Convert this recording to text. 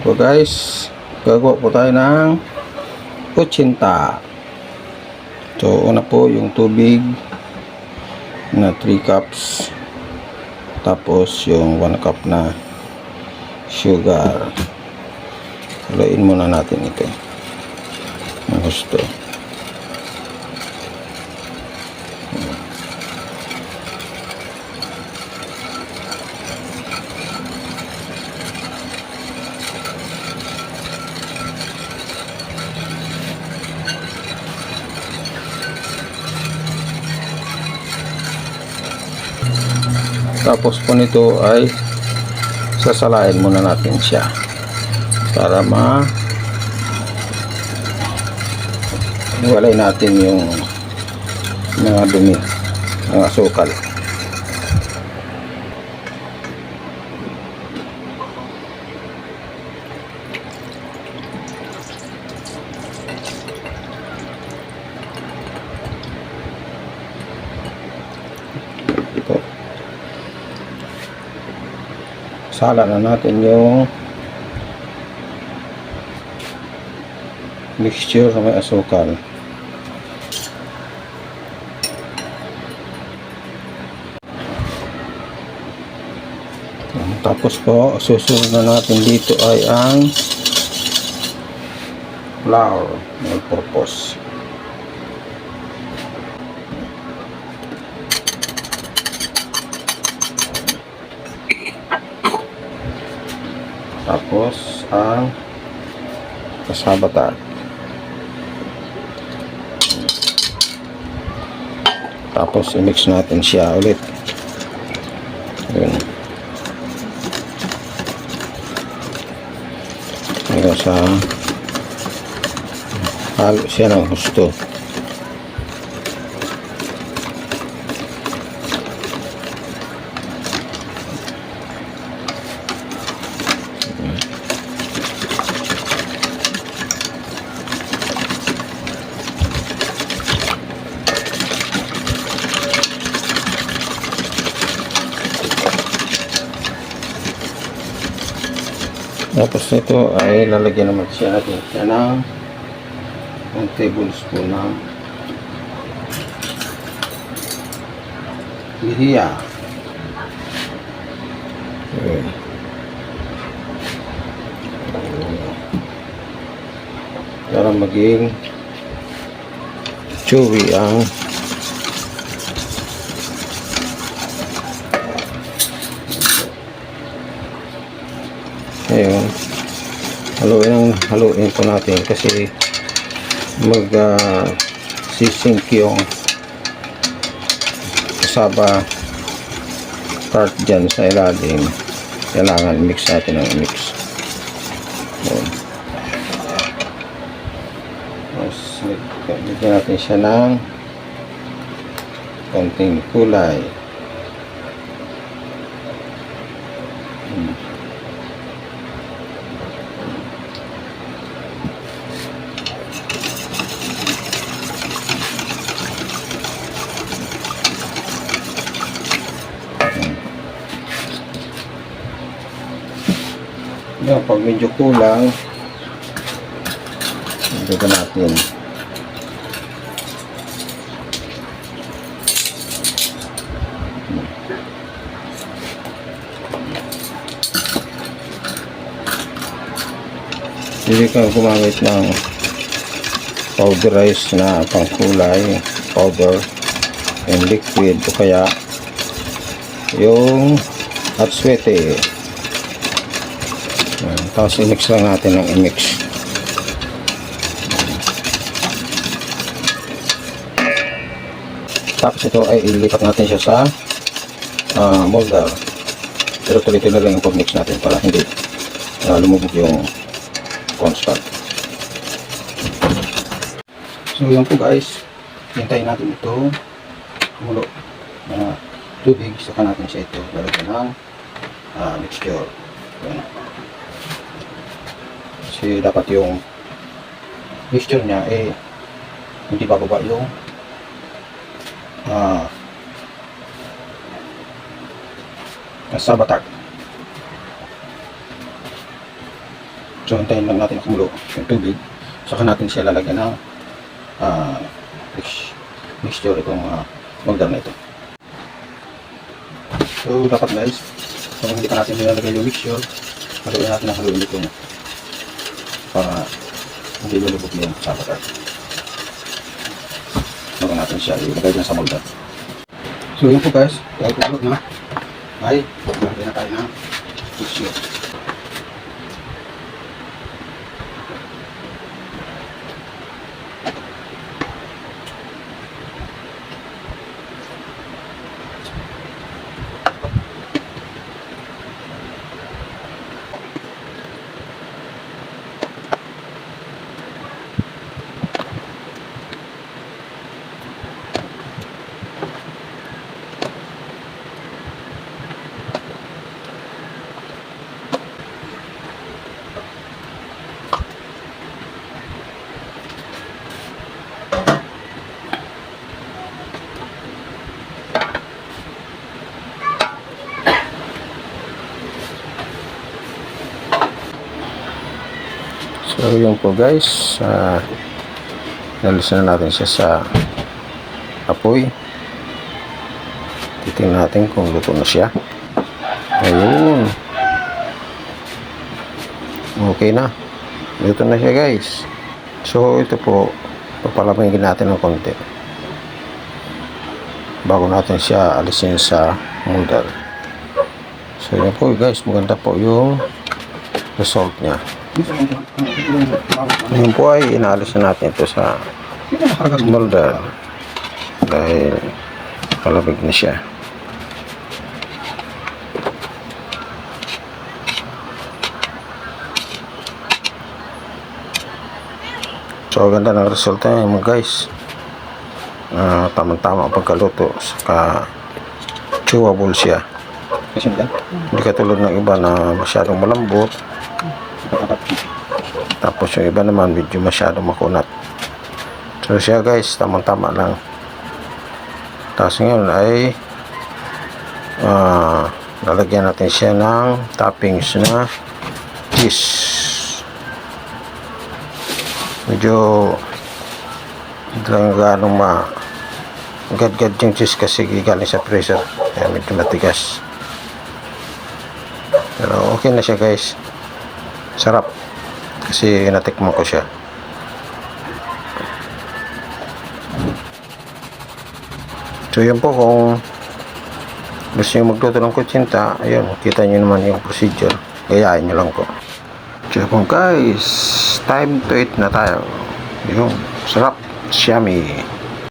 po guys, gagawa po tayo ng kutsinta. So, una po yung tubig na 3 cups. Tapos yung 1 cup na sugar. Haluin muna natin ito. Ang gusto. Tapos po nito ay sasalain muna natin siya para ma iwalay natin yung mga dumi ng asukal. Sala na natin yung mixture na may asukal. Tapos po, susunod na natin dito ay ang flour may purpose. Tapos ang kasabata. Tapos i-mix natin siya ulit. Yun. Hanggang sa halo siya ng gusto. Tapos ito ay lalagyan naman siya natin siya ng 1 tablespoon ng lihiya. Ayan. Para maging chewy ang Ayun. Haluin ang haluin po natin kasi mag uh, sisink yung kasaba part dyan sa ilalim. Kailangan mix natin ang mix. Ayun. Tapos, bigyan natin siya ng konting kulay. Yan, pag medyo kulang, dagdagan natin. Hindi ka gumamit ng powderized na pangkulay, powder, and liquid o kaya yung hot sweaty. Ayan, Tapos i-mix lang natin ng i-mix. Tapos ito ay ilipat natin siya sa uh, molder. Pero tuloy-tuloy lang yung pag-mix natin para hindi uh, lumubog yung constant. So yan po guys. Hintayin natin ito kumulo na tubig. Saka natin siya ito lalagyan ng uh, mixture. Yan. Kasi dapat yung mixture niya eh hindi bababa yung ah nasa batak. So, hintayin lang natin kumulo yung tubig. Saka natin siya lalagyan ng ah, mix- mixture itong uh, molder na ito. So, dapat guys, kung hindi pa natin nilalagay yung mixture, haluin natin ang haluin ito para hindi lulubog yung sabagat. Bago natin siya ilagay dyan sa molder. So, yun po guys, dahil po na ay maglagay na tayo ng mixture. So yun po guys, uh, nalis na natin siya sa apoy. Titingnan natin kung luto na siya. Ayun. Okay na. Luto na siya guys. So ito po, papalamigin natin ng konti. Bago natin siya alisin sa molder. So yun po guys, maganda po yung result niya. Ngayon po ay inaalis na natin ito sa molder dahil palamig na siya. So ganda ng resulta niya mga guys. Ah, tamang-tama ang pagkaluto saka chewable siya. Hindi katulad ng iba na masyadong malambot tapos yung iba naman medyo masyado makunat. So siya guys, tamang-tama lang. Tapos ngayon ay ah lalagyan natin siya ng toppings na cheese. Medyo lang ganong ma gad-gad yung cheese kasi galing sa freezer. Kaya medyo matigas. Pero okay na siya guys. Sarap. Kasi natikman ko siya. So yun po kung gusto nyo magluto ng kutsinta, ayun, kita nyo naman yung procedure. Gayahin nyo lang po. So kung guys, time to eat na tayo. Yun, sarap, yummy.